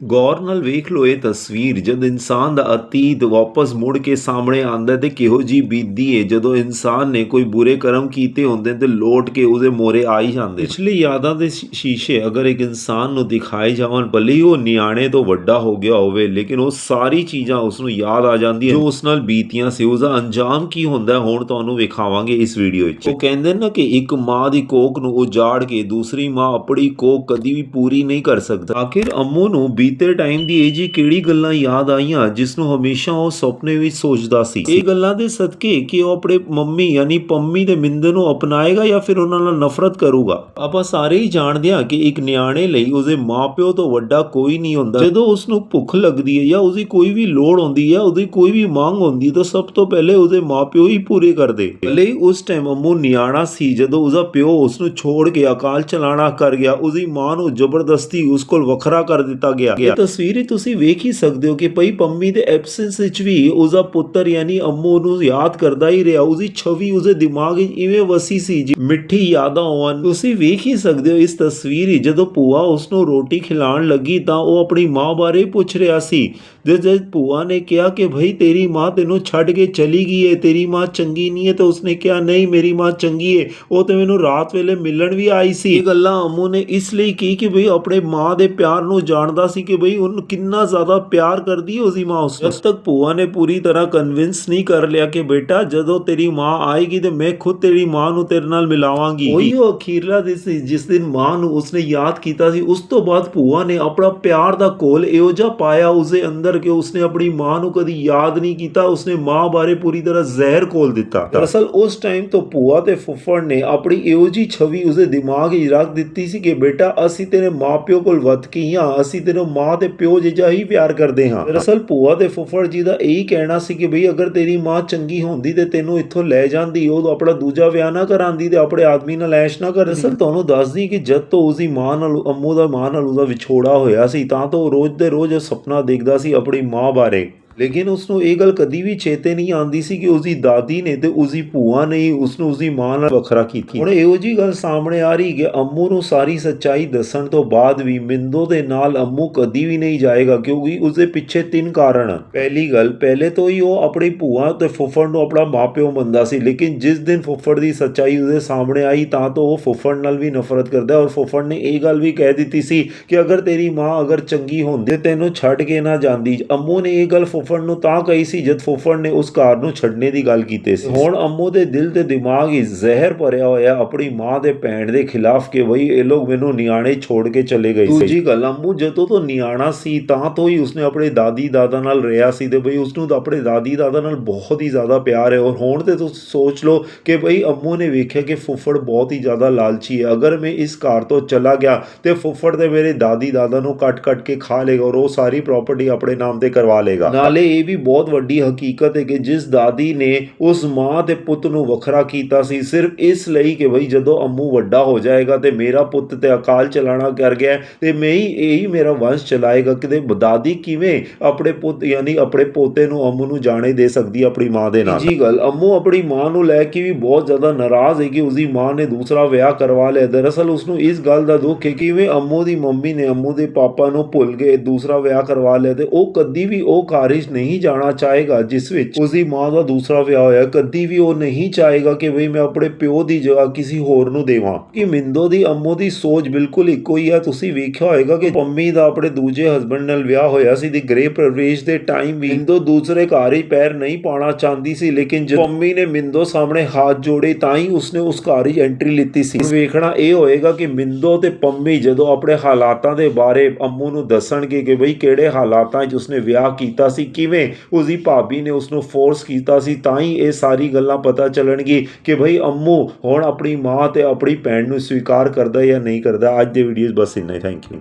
ਗੌਰ ਨਾਲ ਵੇਖ ਲਓ ਇਹ ਤਸਵੀਰ, ਜਦ ਇਨਸਾਨ ਦਾ ਅਤੀਤ ਵਾਪਸ ਮੁੜ ਕੇ ਸਾਹਮਣੇ ਆਉਂਦਾ ਤੇ ਕਿਹੋ ਜੀ ਬੀਤਦੀ ਹੈ। ਜਦੋਂ ਇਨਸਾਨ ਨੇ ਕੋਈ ਬੁਰੇ ਕਰਮ ਕੀਤੇ ਹੁੰਦੇ ਤੇ ਲੋਟ ਕੇ ਉਹਦੇ ਮੋਰੇ ਆ ਹੀ ਜਾਂਦੇ ਪਿਛਲੀ ਯਾਦਾਂ ਦੇ ਸ਼ੀਸ਼ੇ ਅਗਰ ਇੱਕ ਇਨਸਾਨ ਨੂੰ ਦਿਖਾਏ ਜਾਵਣ, ਭਲੇ ਉਹ ਨਿਆਣੇ ਤੋਂ ਵੱਡਾ ਹੋ ਗਿਆ ਹੋਵੇ, ਲੇਕਿਨ ਉਹ ਸਾਰੀ ਚੀਜ਼ਾਂ ਉਸ ਨੂੰ ਯਾਦ ਆ ਜਾਂਦੀਆਂ ਜੋ ਉਸ ਨਾਲ ਬੀਤੀਆਂ ਸੀ ਉਸ ਦਾ ਅੰਜਾਮ ਕੀ ਹੁੰਦਾ ਹੁਣ ਤੁਹਾਨੂੰ ਵਿਖਾਵਾਂਗੇ ਇਸ ਵੀਡੀਓ ਵਿੱਚ। ਉਹ ਕਹਿੰਦੇ ਨੇ ਕਿ ਇੱਕ ਮਾਂ ਦੀ ਕੋਕ ਨੂੰ ਉਜਾੜ ਕੇ ਦੂਸਰੀ ਮਾਂ ਆਪਣੀ ਕੋਕ ਕਦੀ ਵੀ ਪੂਰੀ ਨਹੀਂ ਕਰ ਸਕਦਾ। ਆਖਿਰ ਅੰਮੂ ਨੂੰ ਬੀਤੇ ਟਾਈਮ ਦੀ ਇਹ ਜੀ ਕਿਹੜੀ ਗੱਲਾਂ ਯਾਦ ਆਈਆਂ ਜਿਸ ਨੂੰ ਹਮੇਸ਼ਾ ਉਹ ਸੁਪਨੇ ਵਿੱਚ ਸੋਚਦਾ ਸੀ? ਇਹ ਗੱਲਾਂ ਦੇ ਸਦਕੇ ਕਿ ਉਹ ਆਪਣੇ ਮੰਮੀ ਯਾਨੀ ਪੰਮੀ ਦੇ ਮਿੰਦਰ ਨੂੰ ਅਪਣਾਏਗਾ ਜਾਂ ਫਿਰ ਉਹਨਾਂ ਨਾਲ ਨਫ਼ਰਤ ਕਰੂਗਾ? ਆਪਾਂ ਸਾਰੇ ਹੀ ਜਾਣਦੇ ਹਾਂ ਕਿ ਇੱਕ ਨਿਆਣੇ ਲਈ ਉਸਦੇ ਮਾਪਿਓ ਤੋਂ ਵੱਡਾ ਕੋਈ ਨਹੀਂ ਹੁੰਦਾ। ਜਦੋਂ ਉਸ ਨੂੰ ਭੁੱਖ ਲੱਗਦੀ ਹੈ ਜਾਂ ਉਸਦੀ ਕੋਈ ਵੀ ਲੋੜ ਹੁੰਦੀ ਹੈ, ਉਹਦੀ ਕੋਈ ਵੀ ਮੰਗ ਹੁੰਦੀ ਤਾਂ ਸਭ ਤੋਂ ਪਹਿਲੇ ਉਹਦੇ ਮਾਪਿਓ ਹੀ ਪੂਰੇ ਕਰਦੇ। ਭਲੇ ਉਸ ਟਾਈਮ ਅੰਮੂ ਨਿਆਣਾ ਸੀ, ਜਦੋਂ ਉਹਦਾ ਪਿਓ ਉਸ ਨੂੰ ਛੋੜ ਕੇ ਅਕਾਲ ਚਲਾਣਾ ਕਰ ਗਿਆ, ਉਸਦੀ ਮਾਂ ਨੂੰ ਜ਼ਬਰਦਸਤੀ ਉਸ ਕੋਲ ਵੱਖਰਾ ਕਰ ਦਿੱਤਾ ਗਿਆ। ਇਹ ਤਸਵੀਰ ਤੁਸੀਂ ਵੇਖ ਹੀ ਸਕਦੇ ਹੋ ਕਿ ਭਈ ਪੰਮੀ ਦੇ ਐਬਸੈਂਸ ਵਿੱਚ ਵੀ ਉਹਦਾ ਪੁੱਤਰ ਯਾਨੀ ਅੰਮੂ ਨੂੰ ਯਾਦ ਕਰਦਾ ਹੀ ਰਿਹਾ। ਉਹਦੀ ਛਵੀ ਉਹਦੇ ਦਿਮਾਗ ਵਿੱਚ ਇਵੇਂ ਵਸੀ ਸੀ ਜੀ। ਮਿੱਠੀ ਯਾਦਾਂ ਹੋਣ। ਤੁਸੀਂ ਵੇਖ ਹੀ ਸਕਦੇ ਹੋ ਇਸ ਤਸਵੀਰ ਹੀ। ਜਦੋਂ ਭੂਆ ਉਸ ਨੂੰ ਰੋਟੀ ਖਿਲਾਉਣ ਲੱਗੀ ਤਾਂ ਉਹ ਆਪਣੀ ਮਾਂ ਬਾਰੇ ਪੁੱਛ ਰਿਹਾ ਸੀ। ਜਦ ਜਦ ਭੂਆ ਨੇ ਕਿਹਾ ਕਿ ਭਈ ਤੇਰੀ ਮਾਂ ਤੈਨੂੰ ਛੱਡ ਕੇ ਚਲੀ ਗਈ ਹੈ ਤੇਰੀ ਮਾਂ ਚੰਗੀ ਨਹੀਂ ਹੈ ਤਾਂ ਉਸਨੇ ਕਿਹਾ, ਨਹੀਂ, ਮੇਰੀ ਮਾਂ ਚੰਗੀ ਹੈ ਉਹ ਤੇ ਮੈਨੂੰ ਰਾਤ ਵੇਲੇ ਮਿਲਣ ਵੀ ਆਈ ਸੀ। ਇਹ ਗੱਲਾਂ ਅਮੂ ਨੇ ਇਸ ਲਈ ਕੀ, ਕਿ ਭਈ ਆਪਣੇ ਮਾਂ ਦੇ ਪਿਆਰ ਨੂੰ ਜਾਣਦਾ ਸੀ ਕਿ ਭਈ ਉਹਨੂੰ ਕਿੰਨਾ ਜ਼ਿਆਦਾ ਪਿਆਰ ਕਰਦੀ ਹੈ ਮਾਂ ਉਸ ਨੂੰ। ਜਦ ਤੱਕ ਭੂਆ ਨੇ ਪੂਰੀ ਤਰ੍ਹਾਂ ਕਨਵਿੰਸ ਨਹੀਂ ਕਰ ਲਿਆ ਕਿ ਬੇਟਾ, ਜਦੋਂ ਤੇਰੀ ਮਾਂ ਆਏਗੀ ਤੇ ਮੈਂ ਖੁਦ ਤੇਰੀ ਮਾਂ ਨੂੰ ਤੇਰੇ ਨਾਲ ਮਿਲਾਵਾਂਗੀ ਉਹੀ ਉਹ ਅਖੀਰਲਾ ਦਿਨ ਸੀ, ਜਿਸ ਦਿਨ ਮਾਂ ਨੂੰ ਉਸਨੇ ਯਾਦ ਕੀਤਾ ਸੀ, ਉਸ ਤੋਂ ਬਾਅਦ ਭੂਆ ਨੇ ਆਪਣਾ ਪਿਆਰ ਦਾ ਕੋਲ ਇਹੋ ਜਿਹਾ ਪਾਇਆ ਉਸਦੇ ਅੰਦਰ ਕਿ ਉਸਨੇ ਆਪਣੀ ਮਾਂ ਨੂੰ ਕਦੀ ਯਾਦ ਨਹੀਂ ਕੀਤਾ, ਉਸਨੇ ਮਾਂ ਬਾਰੇ ਪੂਰੀ ਤਰ੍ਹਾਂ ਜ਼ਹਿਰ ਕੋਲ ਦਿੱਤਾ ਦਰਅਸਲ ਉਸ ਟਾਈਮ ਤੋਂ ਭੂਆ ਤੇ ਫੁੱਫੜ ਨੇ ਆਪਣੀ ਇਹੋ ਜਿਹੀ ਛਵੀ ਉਸਦੇ ਦਿਮਾਗ 'ਚ ਰੱਖ ਦਿੱਤੀ ਸੀ ਕਿ ਬੇਟਾ, ਅਸੀਂ ਤੇਰੇ ਮਾਪਿਓ ਕੋਲ ਵੱਧ ਕੇ ਹਾਂ ਅਸੀਂ ਤੇਰੇ ਮਾਂ ਤੇ ਪਿਓ ਜਿਹਾ ਹੀ ਪਿਆਰ ਕਰਦੇ ਹਾਂ। ਦਰਅਸਲ ਭੂਆ ਤੇ ਫੁੱਫੜ ਜੀ ਦਾ ਇਹੀ ਕਹਿਣਾ ਸੀ ਕਿ ਬਈ ਅਗਰ ਤੇਰੀ ਮਾਂ ਚੰਗੀ ਹੁੰਦੀ ਤੇ ਤੈਨੂੰ ਇੱਥੋਂ ਲੈ ਜਾਂਦੀ, ਉਹ ਆਪਣਾ ਦੂਜਾ ਵਿਆਹ ਨਾ ਕਰਾਂਦੀ ਤੇ ਆਪਣੇ ਆਦਮੀ ਨਾਲ ਐਸ਼ ਨਾ ਕਰ। ਦਰਅਸਲ ਤੁਹਾਨੂੰ ਦੱਸਦੀ ਕਿ ਜਦ ਤੋਂ ਉਸਦੀ ਮਾਂ ਨਾਲ, ਅੰਮੂ ਦਾ ਮਾਂ ਨਾਲ ਉਹਦਾ ਵਿਛੋੜਾ ਹੋਇਆ ਸੀ, ਤਾਂ ਤੋਂ ਉਹ ਰੋਜ਼ ਦੇ ਰੋਜ਼ ਇਹ ਸੁਪਨਾ ਦੇਖਦਾ ਸੀ ਆਪਣੀ ਮਾਂ ਬਾਰੇ। ਲੇਕਿਨ ਉਸ ਨੂੰ ਇਹ ਗੱਲ ਕਦੀ ਵੀ ਚੇਤੇ ਨਹੀਂ ਆਉਂਦੀ ਸੀ ਕਿ ਉਸਦੀ ਦਾਦੀ ਨੇ ਤੇ ਉਸਦੀ ਭੂਆ ਨੇ ਹੀ ਉਸ ਨੂੰ ਉਸਦੀ ਮਾਂ ਨਾਲ ਵੱਖਰਾ ਕੀਤੀ। ਹੁਣ ਇਹੋ ਜੀ ਗੱਲ ਸਾਹਮਣੇ ਆ ਰਹੀ ਕਿ ਅੰਮੂ ਨੂੰ ਸਾਰੀ ਸੱਚਾਈ ਦੱਸਣ ਤੋਂ ਬਾਅਦ ਵੀ ਮਿੰਦੋ ਦੇ ਨਾਲ ਅੰਮੂ ਕਦੀ ਵੀ ਨਹੀਂ ਜਾਏਗਾ ਕਿਉਂਕਿ ਉਸਦੇ ਪਿੱਛੇ ਤਿੰਨ ਕਾਰਨ ਹਨ। ਪਹਿਲੀ ਗੱਲ, ਪਹਿਲੇ ਤੋਂ ਹੀ ਉਹ ਆਪਣੀ ਭੂਆ ਤੇ ਫੁੱਫੜ ਨੂੰ ਆਪਣਾ ਮਾਪਿਓ ਮੰਨਦਾ ਸੀ, ਲੇਕਿਨ ਜਿਸ ਦਿਨ ਫੁੱਫੜ ਦੀ ਸੱਚਾਈ ਉਸਦੇ ਸਾਹਮਣੇ ਆਈ ਤਾਂ ਤੋਂ ਉਹ ਫੁੱਫੜ ਨਾਲ ਵੀ ਨਫ਼ਰਤ ਕਰਦਾ ਔਰ ਫੁੱਫੜ ਨੇ ਇਹ ਗੱਲ ਵੀ ਕਹਿ ਦਿੱਤੀ ਸੀ ਕਿ ਅਗਰ ਤੇਰੀ ਮਾਂ ਅਗਰ ਚੰਗੀ ਹੁੰਦੀ ਤੇ ਤੈਨੂੰ ਛੱਡ ਕੇ ਨਾ ਜਾਂਦੀ। ਅੰਮੂ ਨੇ ਇਹ ਗੱਲ ਫੁੱਫੜ ਨੂੰ ਤਾਂ ਕਹੀ ਸੀ ਜਦ ਫੁੱਫੜ ਨੇ ਉਸ ਘਰ ਨੂੰ ਛੱਡਣੇ ਦੀ ਗੱਲ ਕੀਤੀ ਸੀ। ਹੁਣ ਅੰਮੂ ਦੇ ਦਿਲ ਤੇ ਦਿਮਾਗ ਹੀ ਜ਼ਹਿਰ ਭਰਿਆ ਹੋਇਆ ਆਪਣੀ ਮਾਂ ਦੇ ਭੈਣ ਦੇ ਖਿਲਾਫ ਕਿ ਬਈ ਇਹ ਲੋਕ ਮੈਨੂੰ ਨਿਆਣੇ ਛੋੜ ਕੇ ਚਲੇ ਗਏ ਸੀ। ਦੂਜੀ ਗੱਲ ਅੰਮੂ ਜਦੋਂ ਤੋਂ ਨਿਆਣਾ ਸੀ ਤਾਂ ਤੋਂ ਹੀ ਉਸਨੇ ਆਪਣੇ ਦਾਦੀ ਦਾਦਾ ਨਾਲ ਰਿਹਾ ਸੀ ਤੇ ਬਈ ਉਸਨੂੰ ਤਾਂ ਆਪਣੇ ਦਾਦੀ ਦਾਦਾ ਨਾਲ ਬਹੁਤ ਹੀ ਜ਼ਿਆਦਾ ਪਿਆਰ ਹੈ। ਔਰ ਹੁਣ ਤੇ ਤੁਸੀਂ ਸੋਚ ਲਓ ਕਿ ਬਈ ਅੰਮੂ ਨੇ ਵੇਖਿਆ ਕਿ ਫੁੱਫੜ ਬਹੁਤ ਹੀ ਜ਼ਿਆਦਾ ਲਾਲਚੀ ਹੈ। ਅਗਰ ਮੈਂ ਇਸ ਘਰ ਤੋਂ ਚਲਾ ਗਿਆ ਤੇ ਫੁੱਫੜ ਤੇ ਮੇਰੇ ਦਾਦੀ ਦਾਦਾ ਨੂੰ ਕੱਟ ਕੱਟ ਕੇ ਖਾ ਲੇਗਾ ਔਰ ਉਹ ਸਾਰੀ ਪ੍ਰਾਪਰਟੀ ਆਪਣੇ ਨਾਮ ਤੇ ਕਰਵਾ ਲੇਗਾ। ਨਾਲੇ ਇਹ ਵੀ ਬਹੁਤ ਵੱਡੀ ਹਕੀਕਤ ਹੈ ਕਿ ਜਿਸ ਦਾਦੀ ਨੇ ਉਸ ਮਾਂ ਤੇ ਪੁੱਤ ਨੂੰ ਵੱਖਰਾ ਕੀਤਾ ਸੀ, ਸਿਰਫ ਇਸ ਲਈ ਕਿ ਬਈ ਜਦੋਂ ਅੰਮੂ ਵੱਡਾ ਹੋ ਜਾਏਗਾ ਤੇ ਮੇਰਾ ਪੁੱਤ ਤੇ ਅਕਾਲ ਚਲਾਣਾ ਕਰ ਗਿਆ ਤੇ ਮੈਂ ਹੀ, ਇਹੀ ਮੇਰਾ ਵੰਸ਼ ਚਲਾਏਗਾ ਕਿਤੇ ਦਾਦੀ ਕਿਵੇਂ ਆਪਣੇ ਪੁੱਤ ਯਾਨੀ ਆਪਣੇ ਪੋਤੇ ਨੂੰ ਅੰਮੂ ਨੂੰ ਜਾਣੇ ਦੇ ਸਕਦੀ ਆਪਣੀ ਮਾਂ ਦੇ ਨਾਲ। ਜੀ ਗੱਲ, ਅੰਮੂ ਆਪਣੀ ਮਾਂ ਨੂੰ ਲੈ ਕੇ ਵੀ ਬਹੁਤ ਜ਼ਿਆਦਾ ਨਾਰਾਜ਼ ਹੈ ਕਿ ਉਸਦੀ ਮਾਂ ਨੇ ਦੂਸਰਾ ਵਿਆਹ ਕਰਵਾ ਲਿਆ। ਦਰਅਸਲ ਉਸ ਨੂੰ ਇਸ ਗੱਲ ਦਾ ਦੁੱਖ ਹੈ ਕਿ ਕਿਵੇਂ ਅੰਮੂ ਦੀ ਮੰਮੀ ਨੇ ਅੰਮੂ ਦੇ ਪਾਪਾ ਨੂੰ ਭੁੱਲ ਗਏ ਦੂਸਰਾ ਵਿਆਹ ਕਰਵਾ ਲਿਆ ਤੇ ਉਹ ਕਦੀ ਵੀ ਉਹ ਕਾਰਜ ਕਾਰਿਸ਼ ਨਹੀਂ ਜਾਣਾ ਚਾਹੇਗਾ, ਜਿਸ ਵਿੱਚ ਉਸਦੀ ਮਾਂ ਦਾ ਦੂਸਰਾ ਵਿਆਹ ਹੋਇਆ, ਕਦੀ ਵੀ ਉਹ ਨਹੀਂ ਚਾਹੇਗਾ ਕਿ ਬਈ ਮੈਂ ਆਪਣੇ ਪਿਓ ਦੀ ਜਗ੍ਹਾ ਕਿਸੇ ਹੋਰ ਨੂੰ ਦੇਵਾਂ। ਕਿ ਮਿੰਦੋ ਦੀ ਅੰਮੋ ਦੀ ਸੋਚ ਬਿਲਕੁਲ ਇੱਕੋ ਹੀ ਹੈ। ਤੁਸੀਂ ਵੇਖਿਆ ਹੋਏਗਾ ਕਿ ਪੰਮੀ ਦਾ ਆਪਣੇ ਦੂਜੇ ਹਸਬੰਡ ਨਾਲ ਵਿਆਹ ਹੋਇਆ ਸੀ ਦੀ ਗ੍ਰੇ ਪ੍ਰਵੇਸ਼ ਦੇ ਟਾਈਮ ਵੀ ਮਿੰਦੋ ਦੂਸਰੇ ਘਰ ਹੀ ਪੈਰ ਨਹੀਂ ਪਾਉਣਾ ਚਾਹੁੰਦੀ ਸੀ, ਲੇਕਿਨ ਜਦ ਪੰਮੀ ਨੇ ਮਿੰਦੋ ਸਾਹਮਣੇ ਹੱਥ ਜੋੜੇ, ਤਾਂ ਹੀ ਉਸਨੇ ਉਸ ਘਰ ਹੀ ਐਂਟਰੀ ਲਿੱਤੀ ਸੀ। ਵੇਖਣਾ ਇਹ ਹੋਏਗਾ ਕਿ ਮਿੰਦੋ ਤੇ ਪੰਮੀ ਜਦੋਂ ਆਪਣੇ ਹਾਲਾਤਾਂ ਦੇ ਬਾਰੇ ਅੰਮੂ ਨੂੰ ਦੱਸਣਗੇ ਕਿ ਬਈ ਕਿਹੜੇ ਹਾਲਾਤਾਂ 'ਚ ਉਸਨੇ ਵਿਆਹ ਕੀਤਾ ਸੀ ਕਿਵੇਂ ਉਸਦੀ ਭਾਬੀ ਨੇ ਉਸ ਨੂੰ ਫੋਰਸ ਕੀਤਾ ਸੀ, ਤਾਂ ਹੀ ਇਹ ਸਾਰੀ ਗੱਲਾਂ ਪਤਾ ਚੱਲਣਗੀ ਕਿ ਭਈ ਅੰਮੂ ਹੁਣ ਆਪਣੀ ਮਾਂ ਤੇ ਆਪਣੀ ਭੈਣ ਨੂੰ ਸਵੀਕਾਰ ਕਰਦਾ ਜਾਂ ਨਹੀਂ ਕਰਦਾ। ਅੱਜ ਦੇ ਵੀਡੀਓਜ਼ ਬਸ ਇੰਨਾ ਹੀ। Thank you